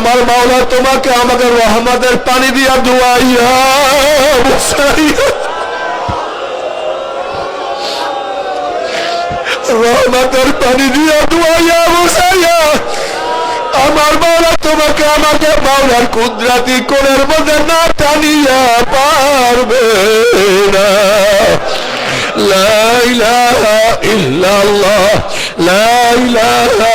আমার মাওলা তোমাকে আমাকে রহমতের পানি দিয়া ধুয়াইয়া রহমতের পানি দিয়া ধুয়াইয়া মুছাইয়া আমার মাওলা তোমাকে আমাকে মাওলার কুদরাতি কোণের মধ্যে না টানিয়া পারবে না। লা ইলাহা ইল্লাল্লাহ, লা ইলাহা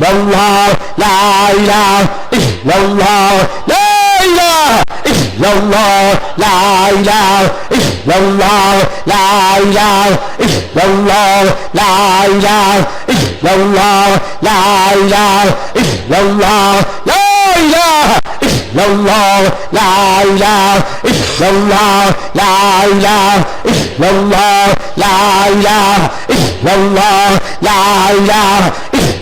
illallah la ilaha illallah la ilaha illallah la ilaha illallah la ilaha illallah la ilaha illallah la ilaha illallah la ilaha إلا الله لا إله إلا الله لا إله إلا الله لا إله إلا الله لا إله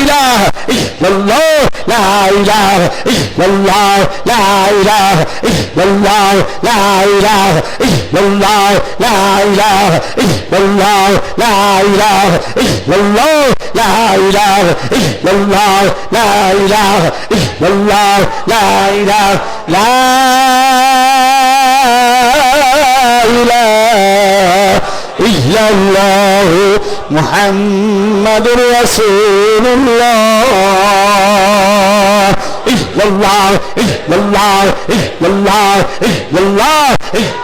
ilaha illallah la ilaha illallah la ilaha illallah la ilaha illallah la ilaha illallah la ilaha illallah la ilaha illallah la ilaha illallah la ilaha illallah la ilaha محمد رسول الله. إيه إلا الله إلا إيه الله إلا إيه الله إلا الله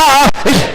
God is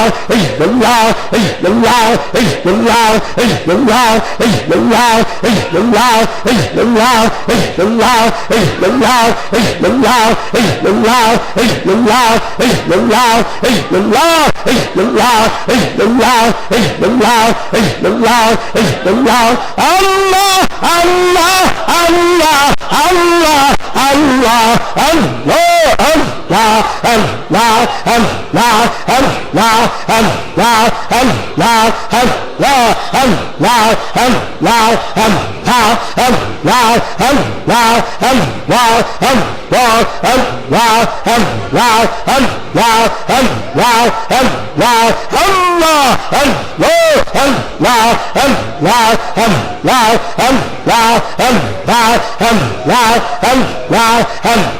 lao ý đừng lao ý đừng lao ý đừng lao ý đừng lao ý đừng lao ý đừng lao ý đừng lao ý đừng lao ý đừng lao ý đừng lao ý đừng lao ý đừng lao ý đừng lao ý đừng lao ý đừng lao ý đừng lao ý đừng lao ý đừng lao ý đừng lao Allah Allah Allah Allah Allah Allah Allah Allah Allah Allah Allah Allah Allah Allah Allah Allah Allah Allah Allah Allah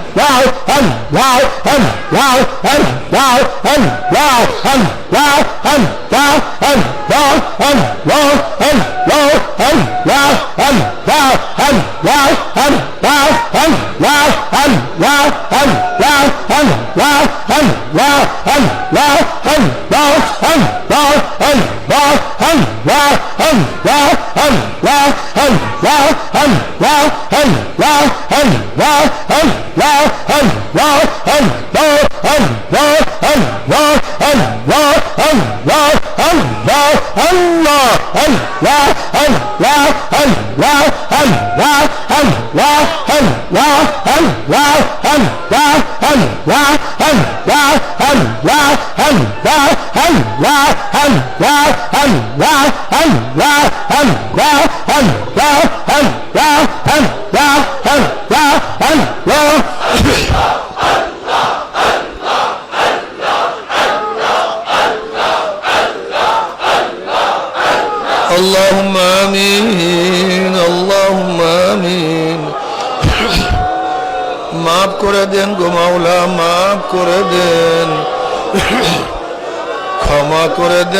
wow, and wow, and wow, and wow, and wow, and wow, and wow, and wow, and wow, and wow, and wow, and wow, and wow, um, wow, la, la, la,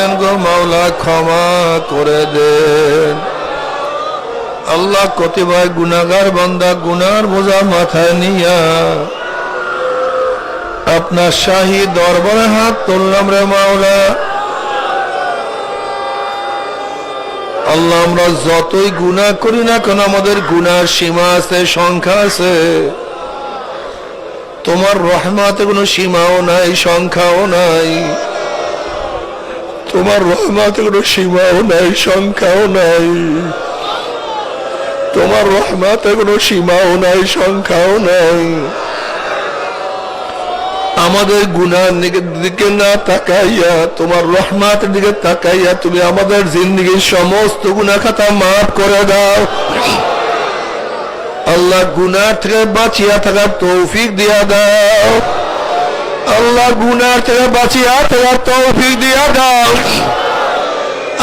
দেন গো মাওলা, ক্ষমা করে দেন। আল্লাহ কতিপয় গুনাগার বান্দা গুনার বোঝা মাথায় নিয়া আপনার শাহী দরবারে হাত তুললাম রে মাওলা। আল্লাহ আমরা যতই গুনাহ করি না কেন, আমাদের গুনার সীমা আছে, সংখ্যা আছে। তোমার রহমাতে কোনো সীমাও নাই, সংখ্যাও নাই। তোমার রহমাতে কোনো সীমাও নাই, সংখ্যাও নাই। তোমার রহমাতে কোনো সীমাও নাই, সংখ্যাও নাই। আমাদের গুনার দিকে- না তাকাইয়া, তোমার রহমাতের দিকে তাকাইয়া তুমি আমাদের জিন্দগির সমস্ত গুনাহ খাতা মাফ করে দাও। আল্লাহ গুনার থেকে বাঁচিয়া থাকার তৌফিক দিয়া দাও। আল্লাহ গুনার থেকে বাঁচিয়া থাকার তৌফিক দিয়া দাও।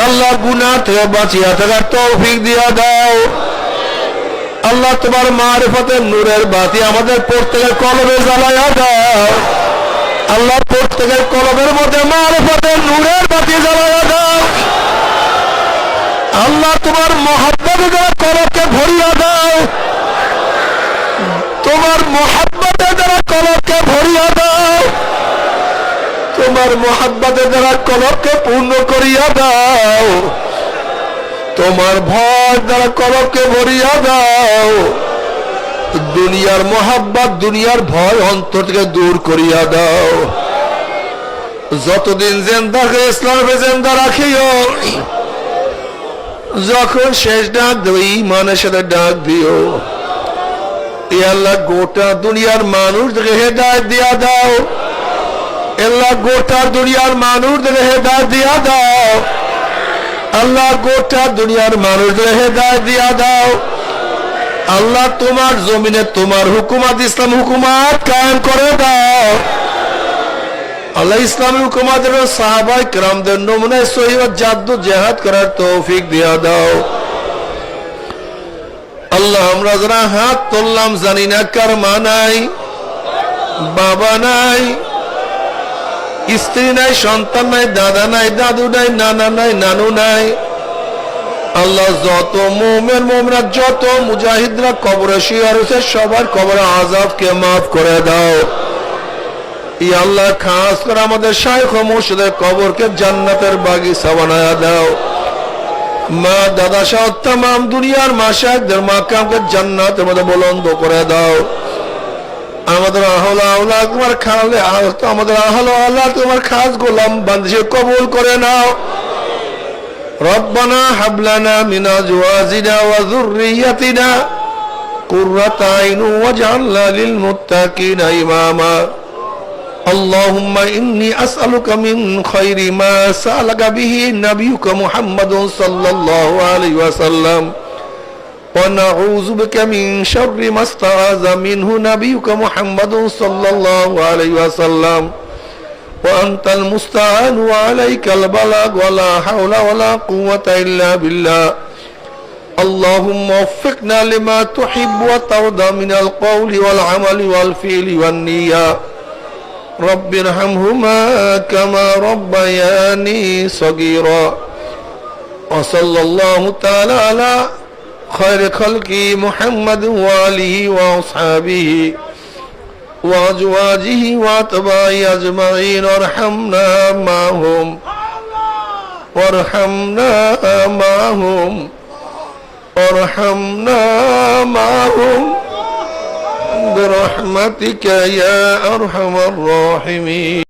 আল্লাহ গুনার থেকে বাঁচিয়া থাকার তৌফিক দিয়া দাও। আল্লাহ তোমার মারিফতের নূরের বাতি আমাদের প্রত্যেকের কলবে জ্বালাইয়া দাও। আল্লাহ প্রত্যেকের কলবের মধ্যে মারিফতের নূরের বাতি জ্বালাইয়া দাও। আল্লাহ তোমার মহাব্বত দ্বারা কলবকে ভরিয়া দাও। তোমার মহাব্বতের দ্বারা কলবকে ভরিয়া তোমার মহাব্বতের দ্বারা কলবকে পূর্ণ করিয়া দাও, তোমার ভয় দ্বারা কলবকে ভরিয়া দাও, দুনিয়ার মোহাব্বত, দুনিয়ার ভয় অন্তর থেকে দূর করিয়া দাও। যতদিন জেন্দা ইসলামে জেন্দা রাখিও, যখন শেষ ডাক দেব ইমানের সাথে ডাক দিও। এ আল্লাহ গোটা দুনিয়ার মানুষ থেকে হেদায়ত দিয়া দাও। আল্লাহ গোটা দুনিয়ার মানুষদের হেদায় দিয়া দাও। আল্লাহ গোটা দুনিয়ার মানুষদের হেদায় দিয়া দাও। আল্লাহ তোমার জমিনে তোমার হুকুমাত, ইসলাম হুকুমাত কায়েম করে দাও। আল্লাহ ইসলামী হুকুমাতের সাহাবাই ক্রামদের নমুনে সহিদ জাদ্দু জেহাদ করার তৌফিক দিয়া দাও। আল্লাহ আমরা যারা হাত তুললাম জানি না কার মা নাই, বাবা নাই স্ত্রী নাই, সন্তান নাই, দাদা নাই, দাদু নাই, নানা নাই, নানু নাই। আল্লাহ যত মোমের মোমরা যত মুজাহিদরা কবরে শিয়ার সবার কবরে আজাবকে মাফ করে দাও। ই আল্লাহ খাস করে আমাদের শাইখ মুর্শিদের কবরকে জান্নাতের বাগিচা বানায়া দাও। মা, দাদা সহ তাম, দুনিয়ার মা শাহেকদের মাকামকে জান্নাতের মধ্যে বলন্দ করে দাও। আমাদের আহলা আল্লাহ তোমার খালে আমাদের আহলা আল্লাহ তোমার খাস গোলাম বান্ধে কবুল করে নাও ربنا هب لنا من ازواجنا وذريتنا قرة عين واجعلنا للمتقين اماما اللهم اني اسالك من خير ما سالك به نبيك محمد صلى الله عليه وسلم ونعوذ بك من شر ما استعاذ منه نبيك محمد صلى الله عليه وسلم وأنت المستعان وعليك البلاغ ولا حول ولا قوة إلا بالله اللهم وفقنا لما تحب وترضى من القول والعمل والفعل والنية رب ارحمهما كما ربياني صغيرا وصلى الله تعالى على خير خلق محمد وآله وأصحابه وأزواجه وأتباعه أجمعين وارحمنا معهم وارحمنا معهم وارحمنا معهم برحمتك يا أرحم الراحمين